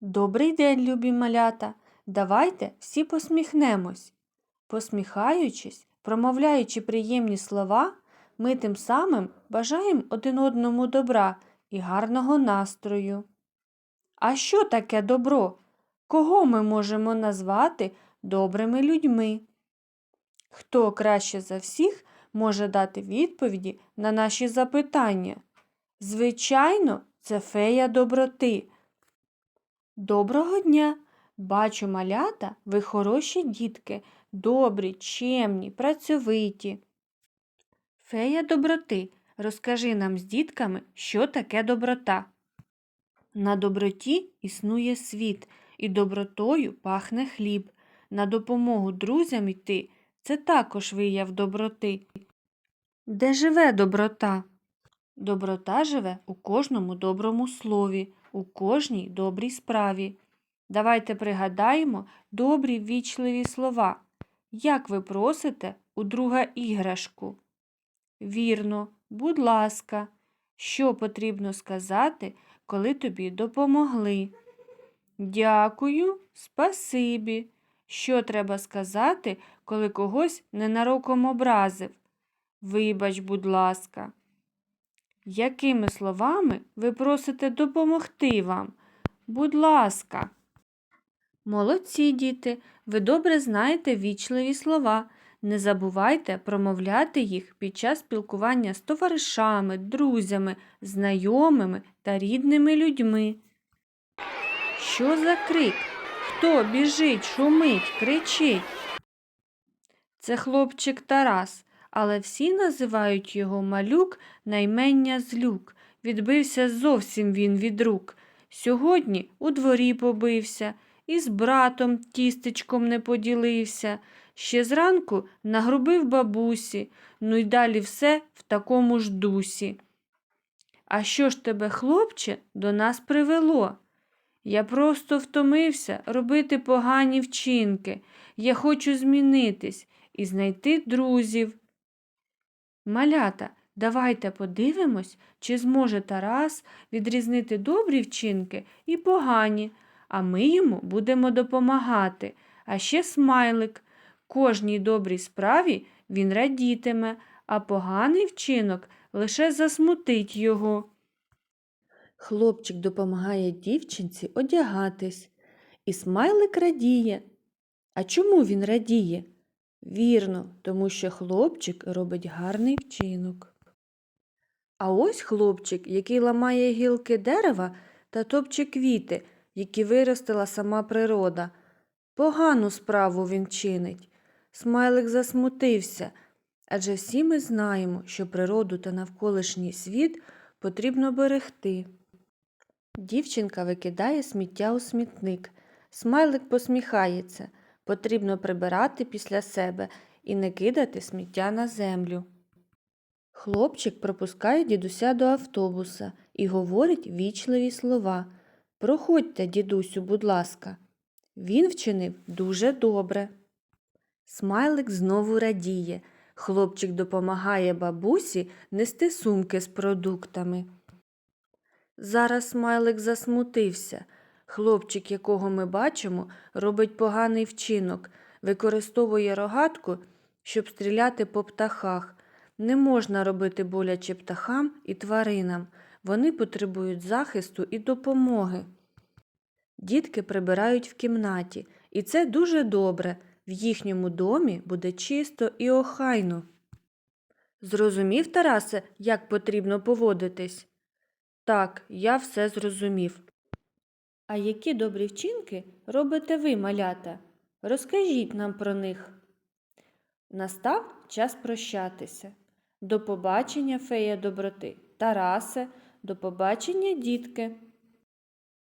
Добрий день, любі малята! Давайте всі посміхнемось. Посміхаючись, промовляючи приємні слова, ми тим самим бажаємо один одному добра і гарного настрою. А що таке добро? Кого ми можемо назвати добрими людьми? Хто краще за всіх може дати відповіді на наші запитання? Звичайно, це фея доброти. Доброго дня! Бачу малята, ви хороші дітки, добрі, чемні, працьовиті. Фея доброти, розкажи нам з дітками, що таке доброта. На доброті існує світ, і добротою пахне хліб. На допомогу друзям йти – це також вияв доброти. Де живе доброта? Доброта живе у кожному доброму слові, у кожній добрій справі. Давайте пригадаємо добрі ввічливі слова. Як ви просите у друга іграшку? Вірно, будь ласка, що потрібно сказати, коли тобі допомогли? Дякую, спасибі. Що треба сказати, коли когось ненароком образив? Вибач, будь ласка. Якими словами ви просите допомогти вам? Будь ласка. Молодці, діти, ви добре знаєте вічливі слова. Не забувайте промовляти їх під час спілкування з товаришами, друзями, знайомими та рідними людьми. Що за крик? Хто біжить, шумить, кричить? Це хлопчик Тарас, але всі називають його малюк наймення злюк. Відбився зовсім він від рук. Сьогодні у дворі побився, і з братом тістечком не поділився. Ще зранку нагрубив бабусі, ну й далі все в такому ж дусі. А що ж тебе, хлопче, до нас привело? Я просто втомився робити погані вчинки. Я хочу змінитись і знайти друзів. Малята, давайте подивимось, чи зможе Тарас відрізнити добрі вчинки і погані, а ми йому будемо допомагати. А ще смайлик. Кожній добрій справі він радітиме, а поганий вчинок лише засмутить його. Хлопчик допомагає дівчинці одягатись, і смайлик радіє. А чому він радіє? Вірно, тому що хлопчик робить гарний вчинок. А ось хлопчик, який ламає гілки дерева та топче квіти, які виростила сама природа. Погану справу він чинить. Смайлик засмутився, адже всі ми знаємо, що природу та навколишній світ потрібно берегти. Дівчинка викидає сміття у смітник. Смайлик посміхається. Потрібно прибирати після себе і не кидати сміття на землю. Хлопчик пропускає дідуся до автобуса і говорить вічливі слова. Проходьте, дідусю, будь ласка. Він вчинив дуже добре. Смайлик знову радіє. Хлопчик допомагає бабусі нести сумки з продуктами. Зараз смайлик засмутився. Хлопчик, якого ми бачимо, робить поганий вчинок, використовує рогатку, щоб стріляти по птахах. Не можна робити боляче птахам і тваринам. Вони потребують захисту і допомоги. Дітки прибирають в кімнаті, і це дуже добре. В їхньому домі буде чисто і охайно. Зрозумів, Тарасе, як потрібно поводитись? Так, я все зрозумів. А які добрі вчинки робите ви, малята? Розкажіть нам про них. Настав час прощатися. До побачення, фея доброти. Тарасе, до побачення, дітки.